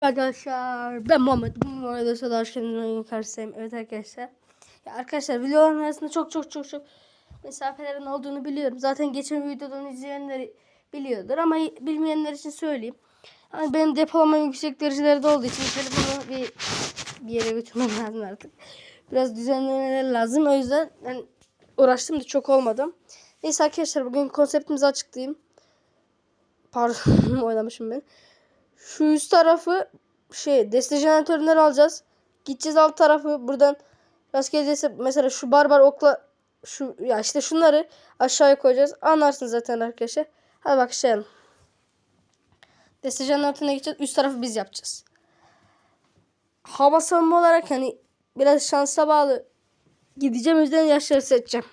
Arkadaşlar ben Muhammed. Bu arada hoş geldiniz. Oyun karşısındayım. Evet arkadaşlar. Ya arkadaşlar videoların arasında çok çok çok çok mesafelerin olduğunu biliyorum. Zaten geçen videodan izleyenler biliyordur ama bilmeyenler için söyleyeyim. Yani benim depolamam yüksek derecelerde olduğu için telefonu bir, bir yere götürmem lazım artık. Biraz düzenlemeler lazım. O yüzden ben uğraştım da çok olmadım. Neyse arkadaşlar bugün konseptimizi açıklayayım. Pardon oynamışım ben. Şu üst tarafı şey deste jeneratörleri alacağız. Gideceğiz alt tarafı buradan rastgele mesela şu barbar okla şu ya işte şunları aşağıya koyacağız. Anlarsınız zaten arkadaşlar. Hadi başlayalım. Deste jeneratörüne gideceğiz. Üst tarafı biz yapacağız. Hava savunma olarak hani biraz şansa bağlı gideceğim. O yüzden yaşları seçeceğim.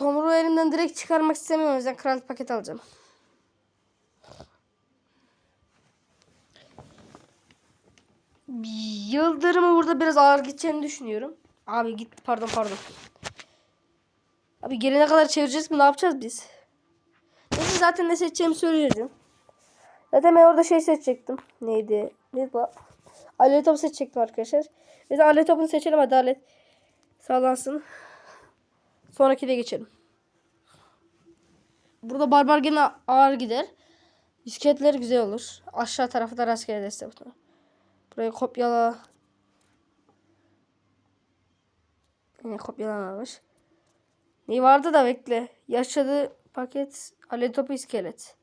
Tomruğu elimden direkt çıkarmak istemiyorum. O yüzden kraliyet paket alacağım. Yıldırımı burada biraz ağır gideceğini düşünüyorum. Abi git pardon pardon. Abi gelene kadar çevireceğiz mi? Ne yapacağız biz? Neyse zaten ne seçeceğimi söyleyeceğim. Zaten ben orada şey seçecektim. Neydi? Neydi bu? Alet seçecektim arkadaşlar. Biz alet topunu seçelim hadi alet. Sağlansın. Sonraki de geçelim. Burada barbar gene ağır gider. Bisikletler güzel olur. Aşağı tarafı da rastgele destek. Burayı kopyala. Yine kopyalamamış. Ne vardı da bekle. Yaşadı paket. Ale topu iskelet.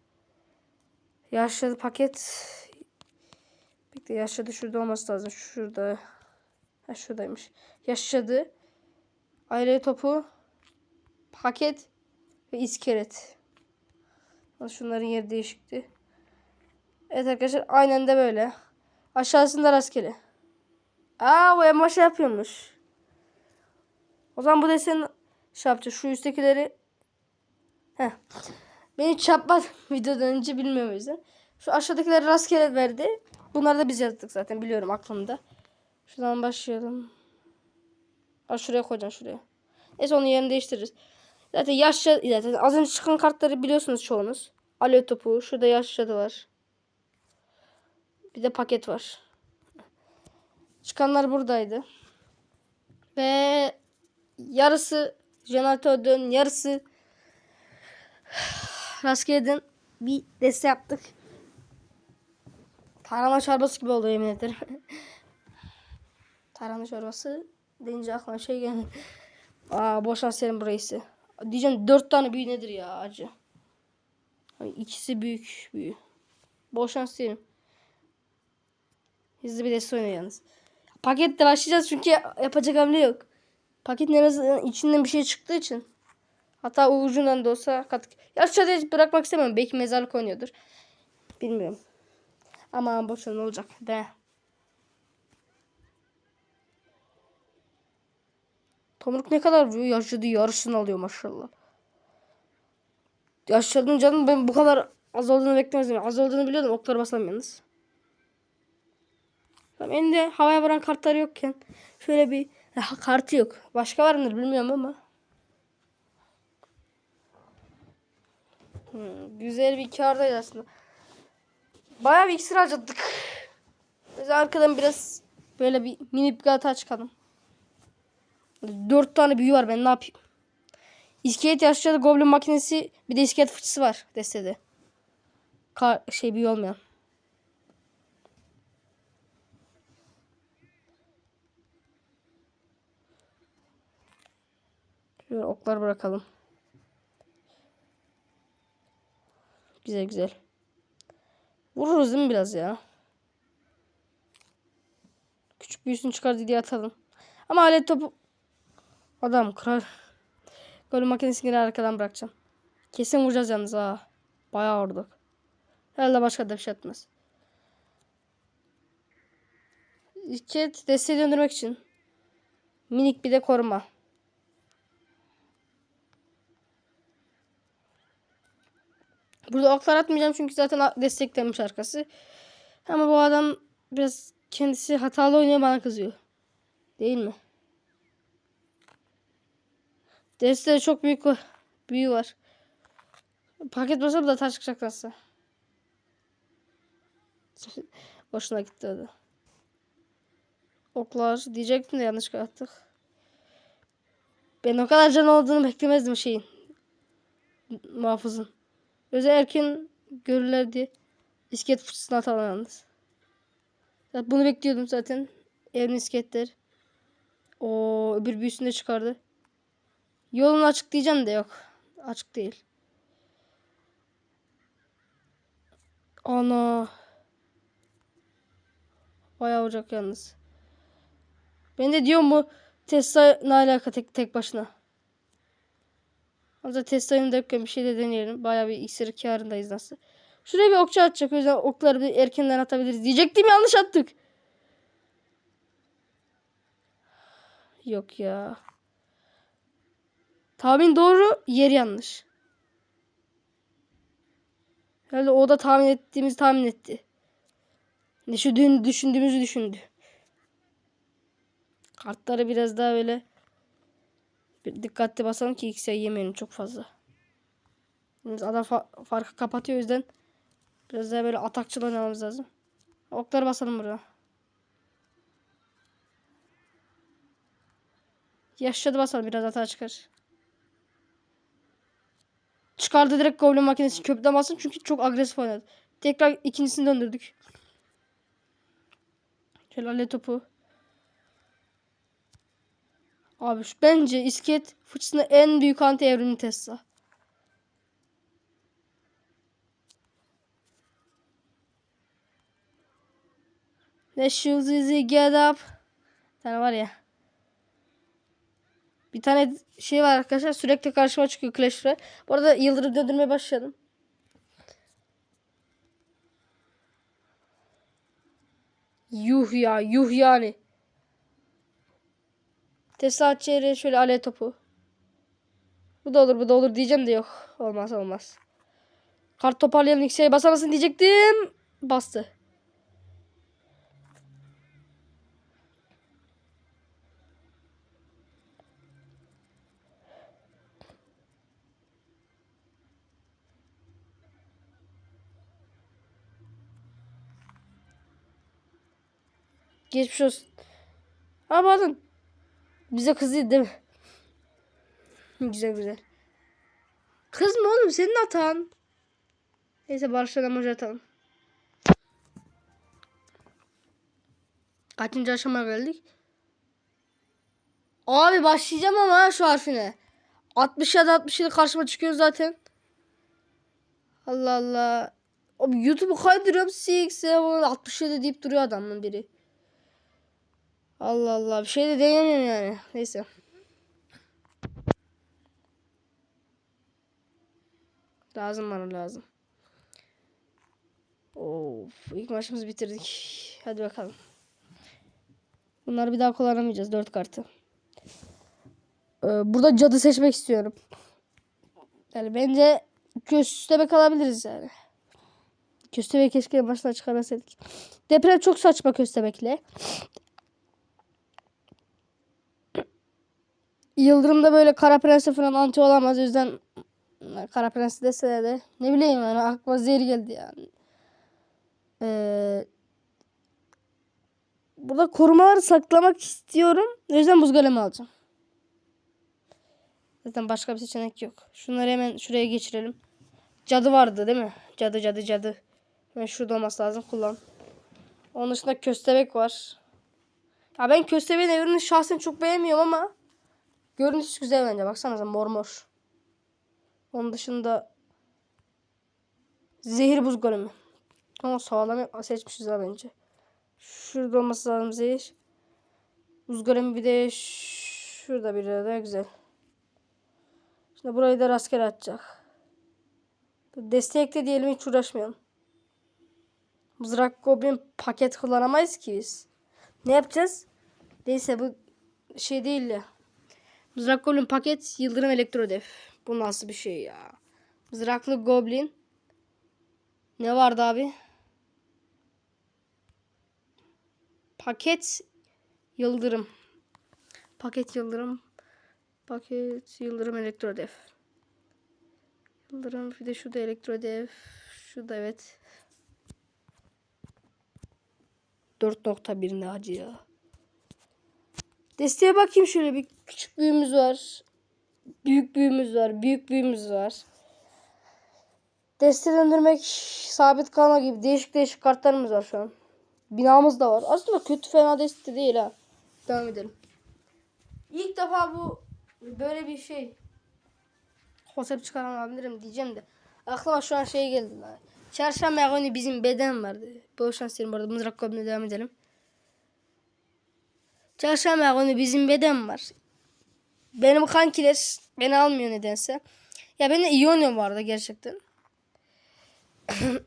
Yaşadı paket. Bekle yaşadı şurada olması lazım. Şurada. Ha şuradaymış. Yaşadı. Aile topu. Paket. Ve iskelet. Şunların yeri değişikti. Evet arkadaşlar aynen de böyle. Aşağısında rastgele. Aa bu en başa yapıyormuş. O zaman bu desen şey yapacağız. Şu üsttekileri Heh. Beni çarpmaz videodan önce bilmiyorum o yüzden. Şu aşağıdakileri rastgele verdi. Bunları da biz yazdık zaten biliyorum aklımda. Şuradan başlayalım. Aa, şuraya koyacağım şuraya. Neyse onun yerini değiştiririz. Zaten yaşça zaten az önce çıkan kartları biliyorsunuz çoğunuz. Alo topu. Şurada da var. Bir de paket var. Çıkanlar buradaydı. Ve yarısı jeneratörden yarısı rastgeleden bir deste yaptık. Tarhana çorbası gibi oldu yemin ederim. Tarhana çorbası deyince aklıma şey geldi. Aa boşan senin burası. Diyeceğim dört tane büyü nedir ya acı. Ay, ikisi büyük büyü. Boşan senin. Hızlı bir deste oynuyor yalnız. Paketle başlayacağız çünkü yapacak hamle yok. Paketin en azından içinden bir şey çıktığı için. Hatta ucundan da olsa kat. Ya şöyle bırakmak istemem. Belki mezarlık oynuyordur. Bilmiyorum. Ama boşuna ne olacak de. Tomruk ne kadar vuruyor? Yaşadığı yarısını alıyor maşallah. Yaşadığın canım ben bu kadar az olduğunu beklemezdim. Az olduğunu biliyordum. Okları basamıyorsunuz. Tamam elinde havaya vuran kartları yokken şöyle bir ha, kartı yok. Başka var mıdır bilmiyorum ama. Hmm, güzel bir kardayız aslında. Bayağı bir iksir harcadık. Biz arkadan biraz böyle bir mini bir gata çıkalım. Dört tane büyü var ben ne yapayım. İskelet yaşlı goblin makinesi bir de iskelet fıçısı var destede. Ka şey büyü olmayan. Şöyle oklar bırakalım. Güzel güzel. Vururuz değil mi biraz ya? Küçük büyüsünü çıkardı diye atalım. Ama alet topu... Adam kral. Gol makinesini arkadan bırakacağım. Kesin vuracağız yalnız ha. Bayağı vurduk. Herhalde başka da bir şey etmez. İskelet desteği döndürmek için. Minik bir de koruma. Burada oklar atmayacağım çünkü zaten desteklemiş arkası. Ama bu adam biraz kendisi hatalı oynuyor bana kızıyor. Değil mi? Deste çok büyük büyü var. Paket basıp da taş çıkacak nasıl? Boşuna gitti o da. Oklar diyecektim de yanlış attık. Ben o kadar can olduğunu beklemezdim şeyin. Muhafızın. Özel erken görürler diye iskelet fıçısına atalım yalnız. Bunu bekliyordum zaten. Evin isketler. O öbür büyüsünü de çıkardı. Yolunu açık diyeceğim de yok. Açık değil. Ana. Bayağı olacak yalnız. Ben de diyorum bu Tesla ne alaka tek, tek başına. Hatta Tesla'nın da bir şey de deneyelim. Bayağı bir iksir karındayız nasıl. Şuraya bir okçu atacak. O yüzden okları bir erkenden atabiliriz. Diyecektim yanlış attık. Yok ya. Tahmin doğru, yer yanlış. Herhalde o da tahmin ettiğimizi tahmin etti. Ne şu dün düşündüğümüzü düşündü. Kartları biraz daha böyle bir dikkatli basalım ki X'e yemeyelim çok fazla. Yalnız adam fa- farkı kapatıyor o yüzden biraz daha böyle atakçıl oynamamız lazım. Okları basalım buraya. Yaşadı basalım biraz hata çıkar. Çıkardı direkt goblin makinesi köprüden bassın çünkü çok agresif oynadı. Tekrar ikincisini döndürdük. Şelale topu. Abi şu, bence isket fıçısında en büyük anti evrimi Tesla. Let's shoot easy get up. Tane var ya. Bir tane şey var arkadaşlar sürekli karşıma çıkıyor Clash Royale. Bu arada yıldırım döndürmeye başladım. Yuh ya yuh yani. Tesla çeyreğe şöyle ale topu. Bu da olur bu da olur diyeceğim de yok. Olmaz olmaz. Kart toparlayalım yükseğe basamasın diyecektim. Bastı. Geçmiş olsun. Ama adam bize kızıyor değil mi? güzel güzel. Kız mı oğlum senin hatan. Neyse Barış'la emoji atalım. Kaçıncı aşamaya geldik? Abi başlayacağım ama şu harfine. 60 ya da 67 karşıma çıkıyor zaten. Allah Allah. Abi YouTube'u kaydırıyorum. 6 67 deyip duruyor adamın biri. Allah Allah. Bir şey de diyemiyorum yani. Neyse. Lazım bana lazım. Of, ilk maçımızı bitirdik. Hadi bakalım. Bunları bir daha kullanamayacağız. Dört kartı. Ee, burada cadı seçmek istiyorum. Yani bence köstebek alabiliriz yani. Köstebek keşke baştan çıkarmasaydık. Deprem çok saçma köstebekle. Yıldırım'da böyle Kara Prens'e falan anti olamaz. O yüzden Kara Prens deseler de ne bileyim yani aklıma zehir geldi yani. Ee, burada korumaları saklamak istiyorum. O yüzden buz golemi alacağım. Zaten başka bir seçenek yok. Şunları hemen şuraya geçirelim. Cadı vardı değil mi? Cadı cadı cadı. Hemen şurada olması lazım. Kullan. Onun dışında köstebek var. Ya ben köstebeğin evrini şahsen çok beğenmiyorum ama görüntüsü güzel bence. Baksanıza mor mor. Onun dışında zehir buz golemi. Ama sağlam seçmişiz ha bence. Şurada olması lazım zehir. Buz golemi bir de şurada bir de güzel. Şimdi burayı da rastgele atacak. Destekle diyelim hiç uğraşmayalım. Mızrak goblin paket kullanamayız ki biz. Ne yapacağız? Neyse bu şey değil ya. Mızrak goblin paket yıldırım elektrodef. Bu nasıl bir şey ya? Mızraklı goblin. Ne vardı abi? Paket yıldırım. Paket yıldırım. Paket yıldırım elektrodef. Yıldırım bir de şu da elektrodef. Şu da evet. 4.1 ne acı ya. Desteğe bakayım şöyle bir küçük büyüğümüz var. Büyük büyüğümüz var. Büyük büyüğümüz var. Deste döndürmek sabit kalma gibi değişik değişik kartlarımız var şu an. Binamız da var. Aslında kötü fena deste değil ha. Devam edelim. İlk defa bu böyle bir şey konsept çıkaramadım diyeceğim de aklıma şu an şey geldi. Çarşamba günü bizim beden vardı. Bol şans dilerim bu arada mızrak devam edelim. Çarşamba günü bizim beden var. Benim kankiler beni almıyor nedense. Ya ben de iyi oynuyorum bu arada gerçekten.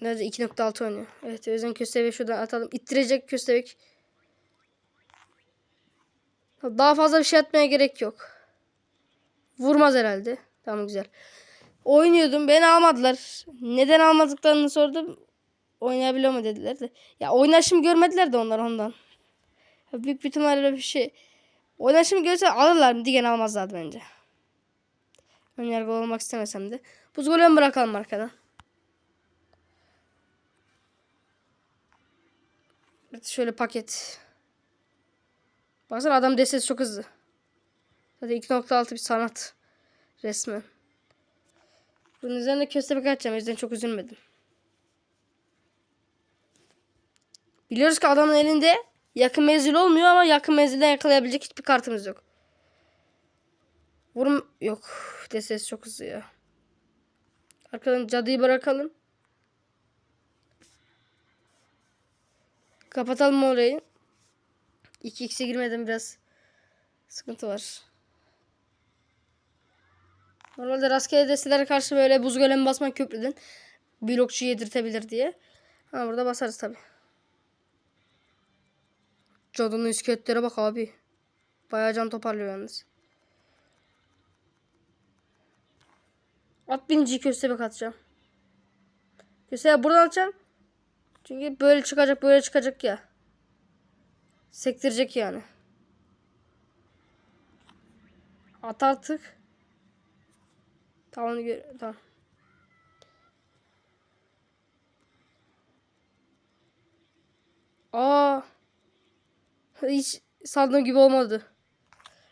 Nerede 2.6 oynuyor. Evet o yüzden köstebeği şuradan atalım. İttirecek köstebek. Daha fazla bir şey atmaya gerek yok. Vurmaz herhalde. Tamam güzel. Oynuyordum. Beni almadılar. Neden almadıklarını sordum. Oynayabiliyor mu dediler de. Ya oynayışımı görmediler de onlar ondan. Büyük bir ihtimalle bir şey. Oynayışımı görse alırlar mı? Digen almazlardı bence. Önyargılı olmak istemesem de. Buz golemi bırakalım arkada. Evet, şöyle paket. Baksana adam destesi çok hızlı. Zaten 2.6 bir sanat. Resmen. Bunun üzerine köstebek açacağım. O yüzden çok üzülmedim. Biliyoruz ki adamın elinde yakın menzil olmuyor ama yakın menzilden yakalayabilecek hiçbir kartımız yok. Vurum yok. Destesi çok hızlı ya. Arkadan cadıyı bırakalım. Kapatalım orayı. 2x'e girmeden biraz sıkıntı var. Normalde rastgele destelere karşı böyle buz golemi basmak köprüden blokçu yedirtebilir diye. Ha burada basarız tabi. Cadının iskeletlere bak abi. Bayağı can toparlıyor yalnız. At binici köstebek atacağım. Köstebek buradan atacağım. Çünkü böyle çıkacak böyle çıkacak ya. Sektirecek yani. At artık. Tamam gör tamam. Aa. Hiç sandığım gibi olmadı.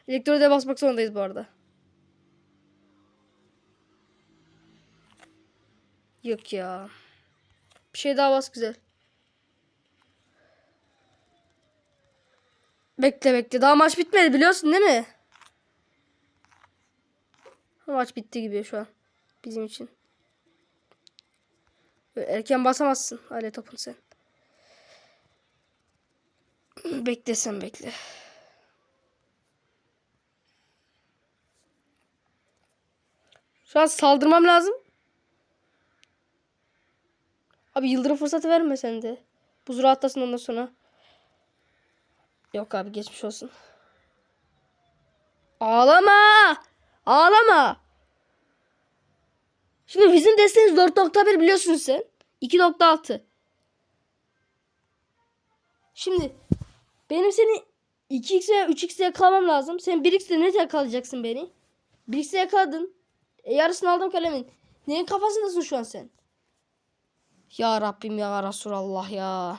Elektroda basmak zorundayız bu arada. Yok ya. Bir şey daha bas güzel. Bekle bekle. Daha maç bitmedi biliyorsun değil mi? Maç bitti gibi şu an. Bizim için. Böyle erken basamazsın. Hale topun sen. Bekle sen bekle. Şu an saldırmam lazım. Abi yıldırım fırsatı verme sen de. Buz rahatlasın ondan sonra. Yok abi geçmiş olsun. Ağlama. Ağlama. Şimdi bizim desteğimiz 4.1 biliyorsun sen. 2.6. Şimdi benim seni 2x veya 3x'e yakalamam lazım. Sen 1x'te net yakalayacaksın beni. 1x'e yakaladın. E, yarısını aldım kalemin. Neyin kafasındasın şu an sen? Ya Rabbim ya Resulallah ya.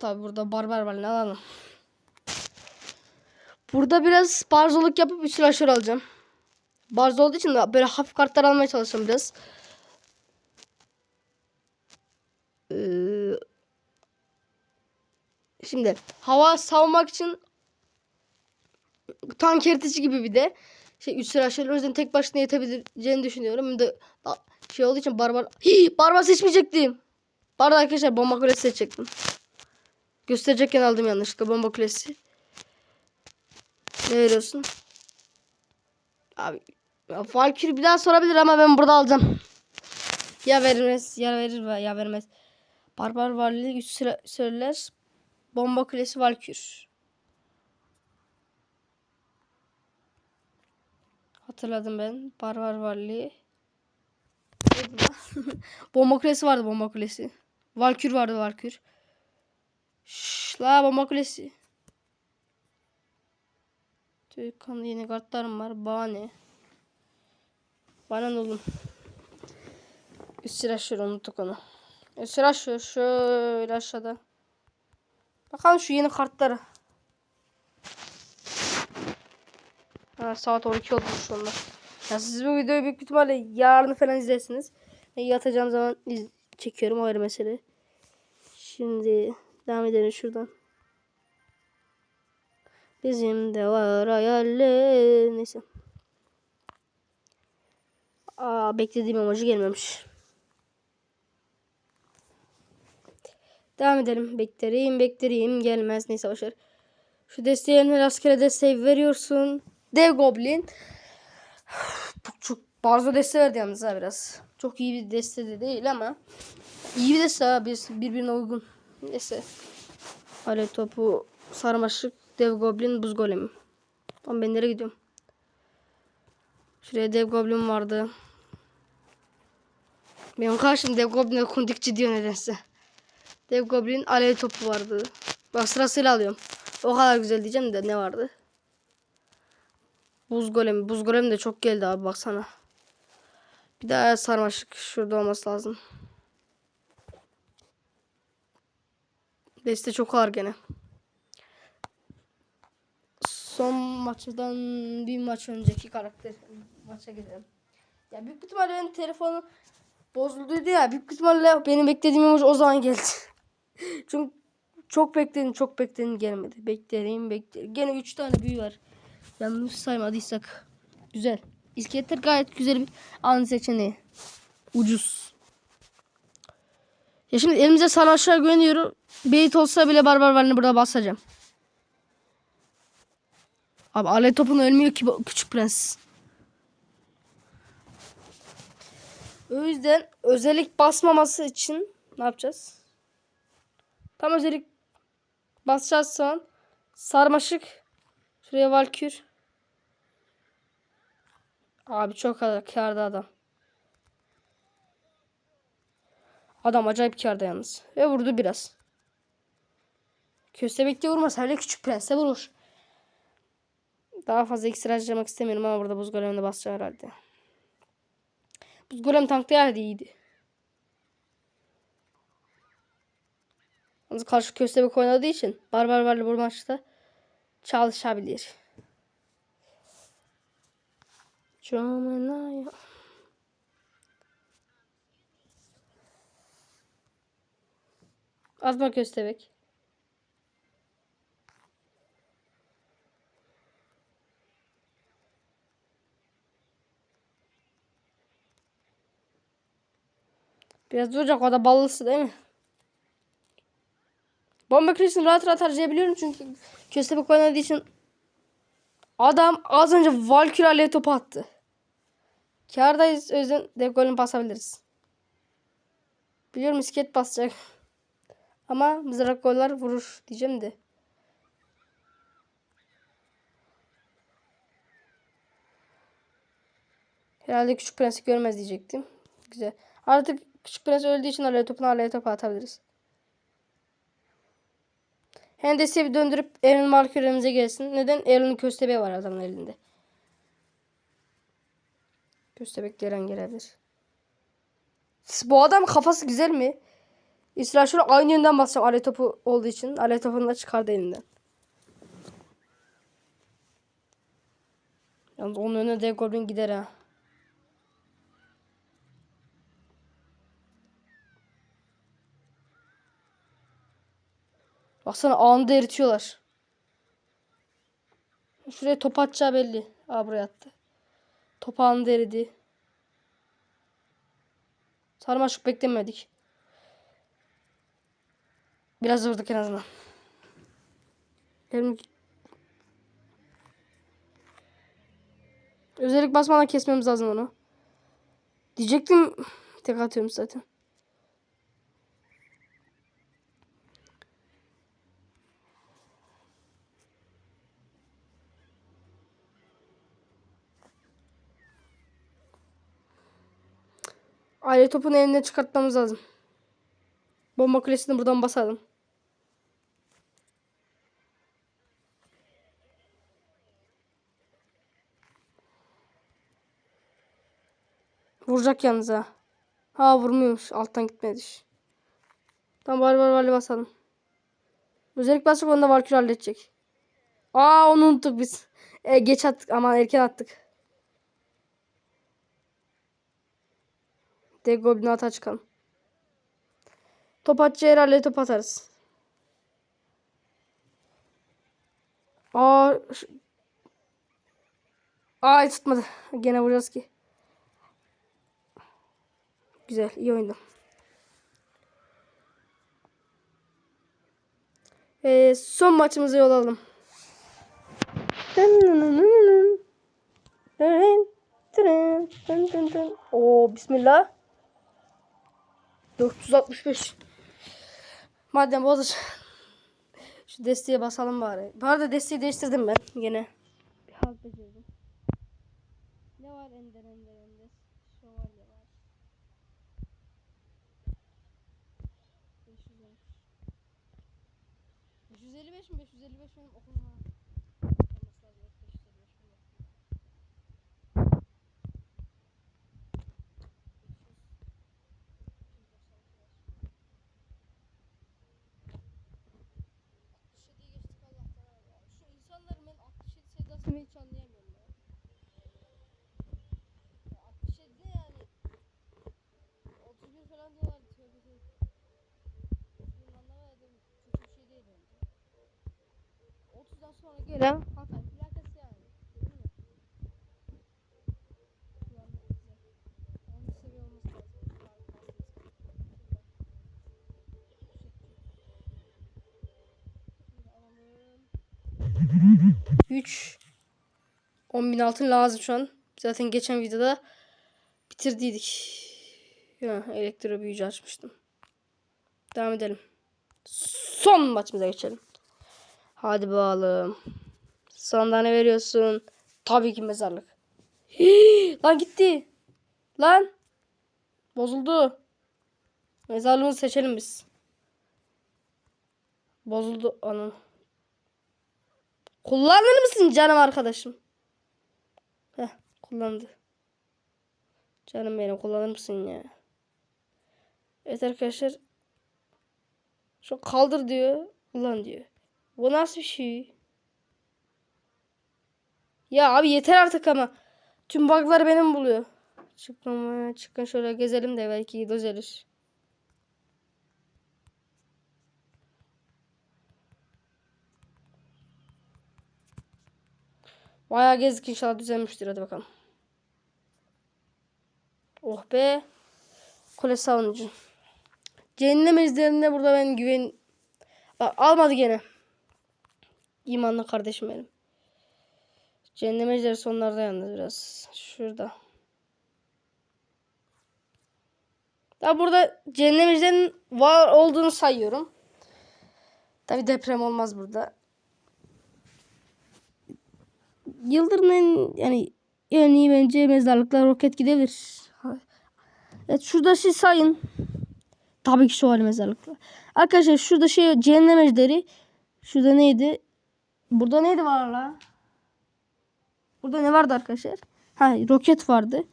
Tabi burada barbar var ne alalım. Burada biraz barzoluk yapıp bir slasher alacağım. Barz olduğu için de böyle hafif kartlar almaya çalışacağım biraz. Ee, şimdi hava savunmak için tank eritici gibi bir de şey 3 slasher o yüzden tek başına yetebileceğini düşünüyorum. Hem de şey olduğu için barbar Hii, barbar seçmeyecektim. Barbar arkadaşlar bomba kulesi seçecektim. Gösterecekken aldım yanlışlıkla bomba kulesi. Ne veriyorsun? Abi ya Valkyrie bir daha sorabilir ama ben burada alacağım. Ya vermez ya verir ya vermez. Barbar varlığı güç söyler. Bomba kulesi Valkyrie. Hatırladım ben. Barbar varlığı. bomba kulesi vardı bomba kulesi. Valkyrie vardı Valkyrie. Şşş la bomba kulesi. Türkan'da yeni kartlarım var. Bana Bana ne oğlum? Üst sıra şöyle unuttuk onu. Sıra şu şöyle aşağıda. Bakalım şu yeni kartları. Ha, saat 12 oldu şu anda. Ya siz bu videoyu büyük ihtimalle yarın falan izlersiniz. Yatacağım zaman iz çekiyorum o ayrı mesele. Şimdi devam edelim şuradan. Bizim de var hayaller. Neyse. Aa beklediğim emoji gelmemiş. Devam edelim. Beklereyim beklereyim. Gelmez. Neyse başar. Şu desteğine rastgele desteği veriyorsun. Dev Goblin. Çok, çok bazı deste verdi yalnız ha biraz. Çok iyi bir deste de değil ama. iyi bir deste ha. Bir, birbirine uygun. Neyse. Alev topu, sarmaşık, dev goblin, buz golemi. Tamam ben nereye gidiyorum? Şuraya dev goblin vardı. Benim karşım dev goblin'e kundikçi diyor nedense. Dev goblin alev topu vardı. Bak sırasıyla alıyorum. O kadar güzel diyeceğim de ne vardı? Buz golemi. Buz golemi de çok geldi abi baksana. Bir daha sarmaşık şurada olması lazım. Deste çok ağır gene. Son maçtan bir maç önceki karakter maça gidelim. Ya büyük ihtimalle benim telefonu bozulduydu ya. Büyük ihtimalle benim beklediğim o zaman geldi. Çünkü çok bekledim çok bekledim gelmedi. Beklerim beklerim. Gene 3 tane büyü var. Yanlış saymadıysak. Güzel. İskeletler gayet güzel bir an seçeneği. Ucuz. Ya şimdi elimize savaşlar güveniyorum. Beyt olsa bile barbar varını burada basacağım. Abi alet topun ölmüyor ki bu küçük prens. O yüzden özellik basmaması için ne yapacağız? Tam özellik basacağız son. Sarmaşık. Şuraya valkür. Abi çok karda adam. Adam acayip karda yalnız. Ve vurdu biraz. Köstebekte vurmaz. Hele küçük prense vurur. Daha fazla iksir harcamak istemiyorum ama burada buz golemine basacağım herhalde. Buz golem tankta iyiydi. Yalnız karşı köstebek oynadığı için barbar varlı bu maçta çalışabilir. Çoğumuna Azma köstebek. Biraz duracak o da ballısı değil mi? Bomba krizini rahat rahat harcayabiliyorum çünkü köstebek oynadığı için adam az önce Valkyrie alev topu attı. Kârdayız o yüzden dev golünü basabiliriz. Biliyorum isket basacak. Ama mızrak goller vurur diyeceğim de. Herhalde küçük prensi görmez diyecektim. Güzel. Artık küçük prens öldüğü için alev topunu alev topu atabiliriz. Hendes'i bir döndürüp Aaron Valkyrie'mize gelsin. Neden? Aaron'un köstebeği var adamın elinde. Köstebek Aaron gelebilir. Bu adam kafası güzel mi? İsra şöyle aynı yönden basacağım alev topu olduğu için. Alev topunu da çıkardı elinden. Yalnız onun önüne dev goblin gider ha. Baksana anında eritiyorlar. Şuraya top atacağı belli. Aa buraya attı. Top anında eridi. Sarmaşık beklemedik. Biraz vurduk en azından. Elim... Özellik basmadan kesmemiz lazım onu. Diyecektim. Tek atıyorum zaten. Aile topunu elinden çıkartmamız lazım. Bomba kulesini buradan basalım. Vuracak yalnız ha. Ha vurmuyormuş. Alttan gitmedi. Tamam var var var basalım. Özellik basıp onu da Valkyrie halledecek. Aa onu unuttuk biz. E, geç attık ama erken attık. De Goblin'e ata çıkalım. Top atçı herhalde top atarız. Aa, Ay tutmadı. Gene vuracağız ki. Güzel, iyi oynadım. Ee, son maçımıza yol alalım. Oo bismillah. 465. Madem bozur. Şu desteğe basalım bari. Bu arada desteği değiştirdim ben yine. Bir halt becerdim. Ne var ender ender ender. Şövalye var. 500 555 mi? 555 benim okuluma. Olması lazım. Evet, 555 benim okuluma. Şu insanların ben 67 sevdasını hiç anlayamıyorum ya. Ya 67 ne yani? 31 falan diyorlar. Tövbe tövbe. Bunun anlamadım. Kötü bir şey değil bence. 30'dan sonra gelen Hatay plakası yani. Değil mi? Kullanmak güzel. Onun seviye olması lazım. Harika aslında. Şöyle alalım. 3 10.000 altın lazım şu an. Zaten geçen videoda bitirdiydik. Ya elektro büyücü açmıştım. Devam edelim. Son maçımıza geçelim. Hadi bakalım. Sonda ne veriyorsun? Tabii ki mezarlık. Hii, lan gitti. Lan. Bozuldu. Mezarlığımızı seçelim biz. Bozuldu anam. Kullanır mısın canım arkadaşım? Heh kullandı. Canım benim kullanır mısın ya? Evet arkadaşlar. Şu kaldır diyor. Kullan diyor. Bu nasıl bir şey? Ya abi yeter artık ama. Tüm bug'lar benim buluyor. Çıkın, çıkın şöyle gezelim de belki düzelir. Bayağı gezdik inşallah düzelmiştir hadi bakalım. Oh be. Kule savunucu. Cehennem ejderinde burada ben güven... Bak almadı gene. İmanlı kardeşim benim. Cehennem ejderi sonlarda yalnız biraz. Şurada. Ya burada cehennem ejderinin var olduğunu sayıyorum. Tabi deprem olmaz burada. Yıldırım en yani en iyi bence mezarlıklar roket gidebilir. Evet şurada şey sayın. Tabii ki şövalye mezarlıklar. Arkadaşlar şurada şey cehennem ejderi. Şurada neydi? Burada neydi var la? Burada ne vardı arkadaşlar? Ha roket vardı.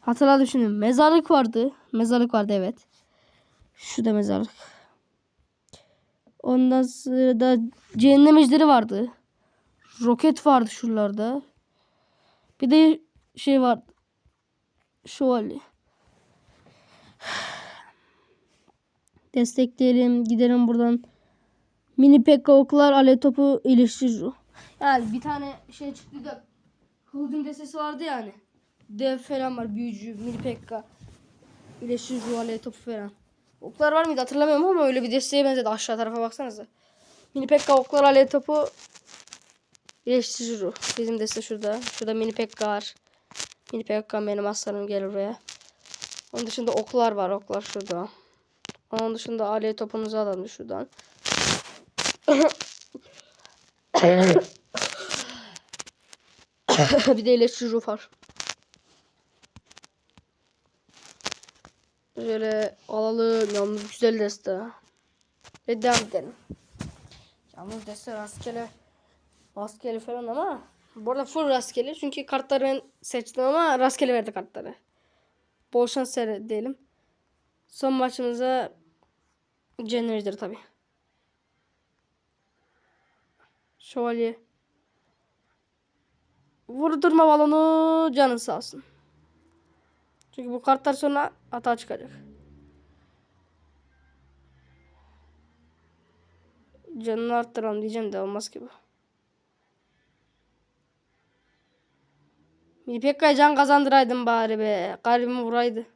Hatırladım şimdi. Mezarlık vardı. Mezarlık vardı evet. Şurada mezarlık. Ondan sonra da cehennem ejderi vardı. Roket vardı şuralarda. Bir de şey vardı. Şövalye. Destekleyelim. Gidelim buradan. Mini pekka oklar alev topu iyileştirir. Yani bir tane şey çıktı da Hudun destesi vardı yani. Dev falan var. Büyücü, mini pekka. İyileştirir alev topu falan. Oklar var mıydı hatırlamıyorum ama öyle bir desteğe benzedi. Aşağı tarafa baksanıza. Mini pekka oklar alev topu iyileştirir. Bizim deste şurada. Şurada mini pekka var. Mini pekka benim aslanım gel buraya. Onun dışında oklar var. Oklar şurada. Onun dışında alev topunuzu alalım şuradan. bir de iyileştirici ruh var. Şöyle alalım. Yalnız güzel deste. Ve devam edelim. Yalnız deste rastgele. Rastgele falan ama. Bu arada full rastgele. Çünkü kartları ben seçtim ama rastgele verdi kartları. Bol şans seyredelim. Son maçımıza Cenner'dir tabi. Şövalye. Vurdurma balonu canın sağ olsun. Çünkü bu kartlar sonra hata çıkacak. Canını arttıralım diyeceğim de olmaz ki bu. Milpekka'ya can kazandıraydım bari be. Kalbimi vuraydı.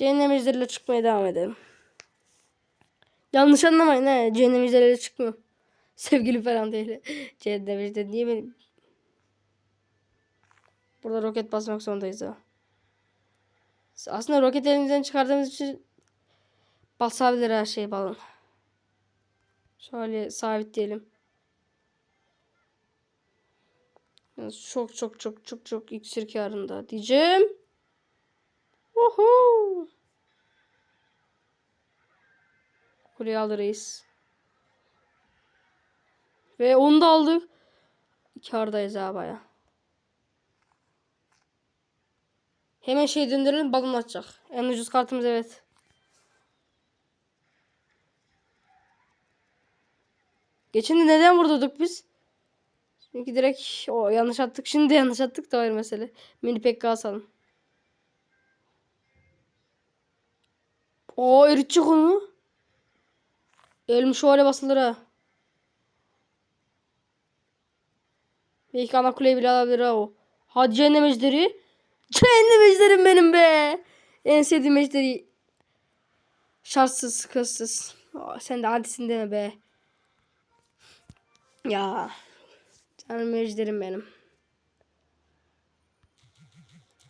Cehennem ejderiyle çıkmaya devam edelim. Yanlış anlamayın he. Cehennem ejderiyle çıkmıyor. Sevgili falan değil. Cehennem ejderi niye benim? Burada roket basmak zorundayız ha. Aslında roket elimizden çıkardığımız için basabilir her şey balon. Şöyle sabitleyelim. Çok çok çok çok çok iksir karında diyeceğim. Uhu. Kuleyi aldı reis. Ve onu da aldık. Kardayız ha baya. Hemen şey döndürelim balon atacak. En ucuz kartımız evet. Geçen de neden vurdurduk biz? Çünkü direkt o yanlış attık. Şimdi yanlış attık da ayrı mesele. Mini pekka asalım. O eritecek onu. Ölmüş öyle basılır ha. Belki ana kuleyi bile alabilir ha o. Hadi cehennem ejderi. Cehennem ejderim benim be. En sevdiğim ejderi. Şartsız, sıkıntısız. Aa, sen de hadisin deme be. Ya. Canım ejderim benim.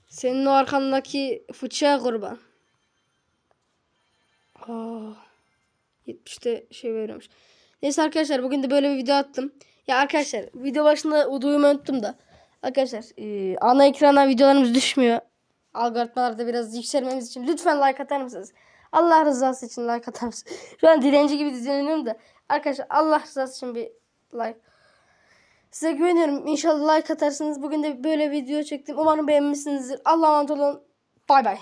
Senin o arkandaki fıçıya kurban. Aa, 70'te şey veriyormuş. Neyse arkadaşlar bugün de böyle bir video attım. Ya arkadaşlar video başında duyumu unuttum da. Arkadaşlar e, ana ekrana videolarımız düşmüyor. Algoritmalarda biraz yükselmemiz için lütfen like atar mısınız? Allah rızası için like atar mısınız? Şu an dilenci gibi dinleniyorum da. Arkadaşlar Allah rızası için bir like. Size güveniyorum. İnşallah like atarsınız. Bugün de böyle video çektim. Umarım beğenmişsinizdir. Allah'a emanet olun. Bay bay.